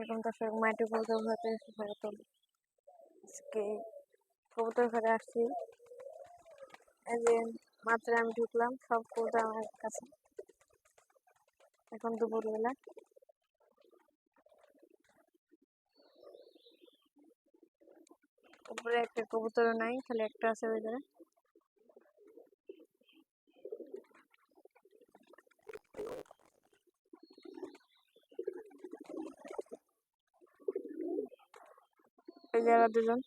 আলাইকুম দর্শক মাটি কবুতর ঘরে স্বাগতম আজকে কবুতর ঘরে আসছি এই যে আমি ঢুকলাম সব কবুতর আমার কাছে এখন দুপুরবেলা উপরে একটা কবুতরও নাই খালি একটা আছে ভিতরে এই যে দুজন।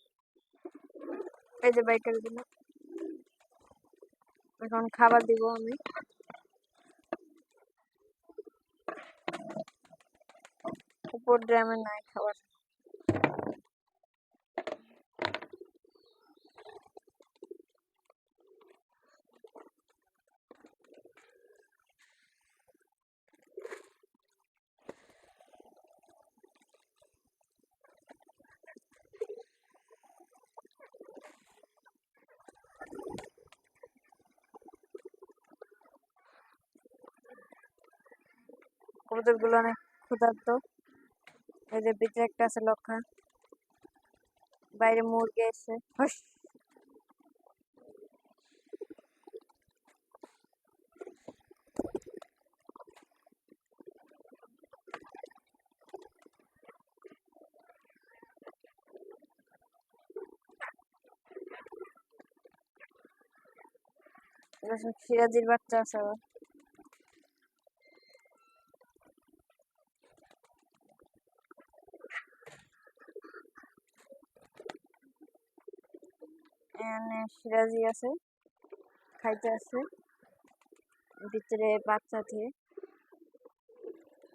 এই যে বাইকের জন্য। এখন খাবার দিব আমি। উপর ড্রামে নাই খাবার। কবুতরগুলো অনেক ক্ষুধার্ত। এই যে ভিতরে একটা আছে লক্ষা। বাইরে মুরগি এসে হুস সিরাজির বাচ্চা আছে আবার এখানে সিরাজি আছে, খাইতে আছে ভিতরে বাচ্চা দিয়ে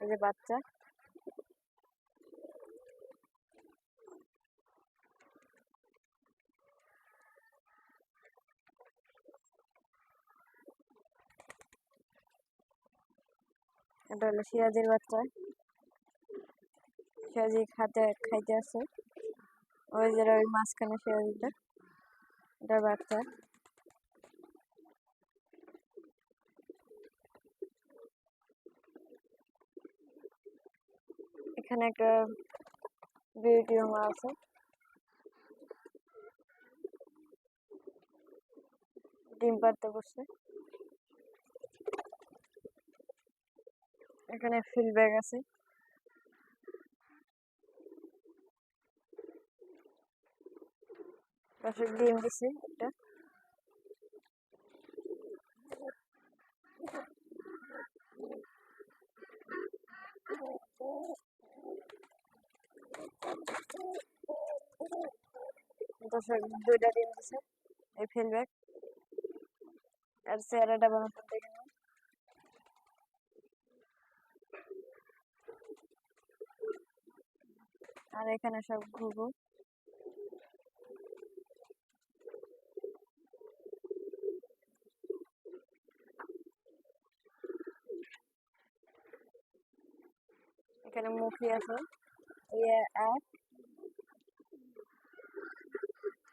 এই যে বাচ্চা। এটা হলো সিরাজির বাচ্চা। সিরাজি খাতে খাইতে আছে। ওই যে ওই মাঝখানে সিরাজিটা এটা বাচ্চা। এখানে একটা বিউটি হোম আছে। ডিম পাড়তে বসছে। এখানে ফিল ব্যাগ আছে। পাশে ডিম দিছে একটা দর্শক দুইটা ডিম দিছে এই ফিল ব্যাগ আর চেহারাটা বানাতে দেখে। আর এখানে সব ঘুঘু এখানে মুখি আছে ইয়ে এক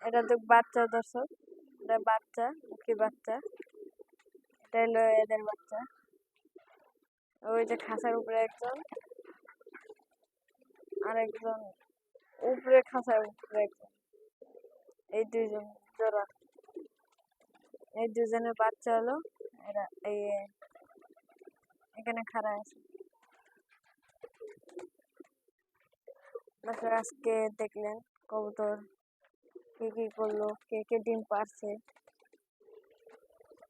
এটা তো বাচ্চা দর্শক। এটা বাচ্চা, মুখি বাচ্চা। এটা হলো এদের বাচ্চা। ওই যে খাঁচার উপরে একজন। আর একজন উপরে, খাঁচার উপরে একজন। এই দুইজন জোড়া। এই দুজনের বাচ্চা হলো এরা, এই, এখানে খাড়া আছে। তারপর আজকে দেখলেন কবুতর কে কি করল কে কে ডিম পারছে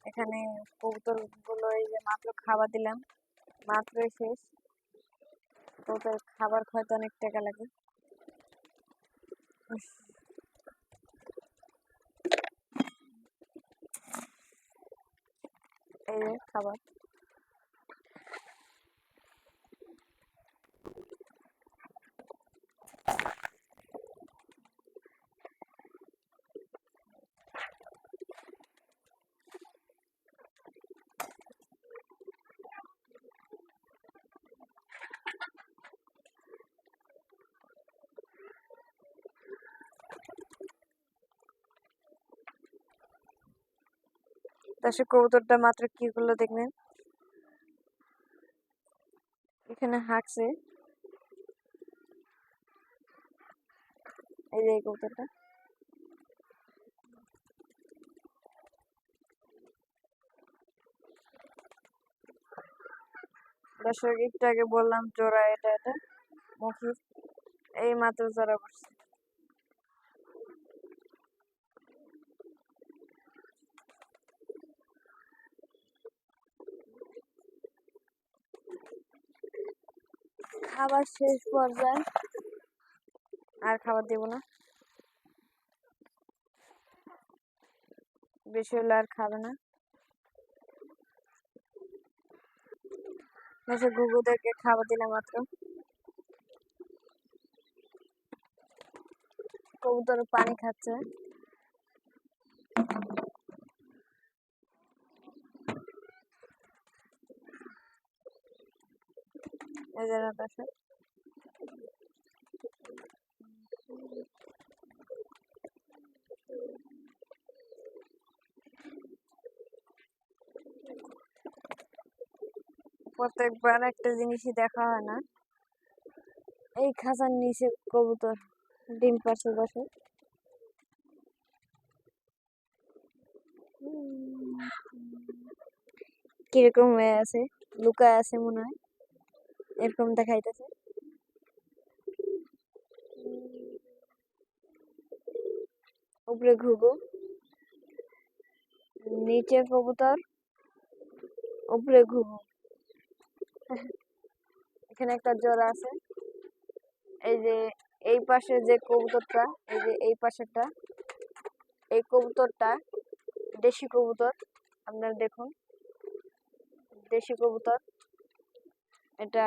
এখানে কবুতরগুলো এই যে মাত্র খাবার দিলাম মাত্রই শেষ কবুতর খাবার খাওয়াতে অনেক টাকা লাগে এই যে দর্শক কবুতরটা মাত্র কি করল দেখলেন? এখানে হাঁকছে। এই যে কবুতরটা। দর্শক, একটু আগে বললাম জোড়া, এটা এটা। মুখিস এই মাত্র জোড়া পড়ছে খাবার শেষ পর্যায়ে আর খাবার দেব না। বেশি হলে আর খাবে না। এসে ঘুঘুদেরকে খাবার দিলাম মাত্র। কবুতর পানি খাচ্ছে। যে পাশে প্রত্যেকবার একটা জিনিসই দেখা হয় না। এই খাঁচার নিচে কবুতর, ডিম পাশে বসে কীরকম হয়ে আছে? লুকায় আছে মনে হয়। এরকম দেখাইতেছে। উপরে ঘুঘু। নিচে কবুতর। উপরে ঘুঘু। এখানে একটা জোড়া আছে। এই যে এই পাশে যে কবুতরটা, এই যে এই পাশেরটা, এই কবুতরটা দেশি কবুতর। আপনারা দেখুন। দেশি কবুতর। এটা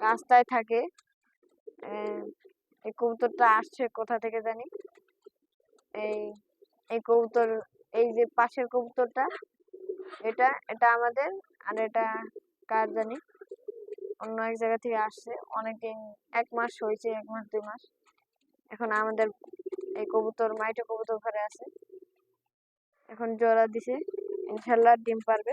রাস্তায় থাকে। এই কবুতরটা আসছে কোথা থেকে জানি? এই এই কবুতর, এই যে পাশের কবুতরটা, এটা এটা আমাদের আর এটা কার জানি? অন্য এক জায়গা থেকে আসছে। অনেকদিন, এক মাস হয়েছে, এক মাস, দুই মাস। এখন আমাদের এই কবুতর, মাইটে কবুতর ঘরে আছে। এখন জোড়া দিছে। ইনশাল্লাহ ডিম পারবে।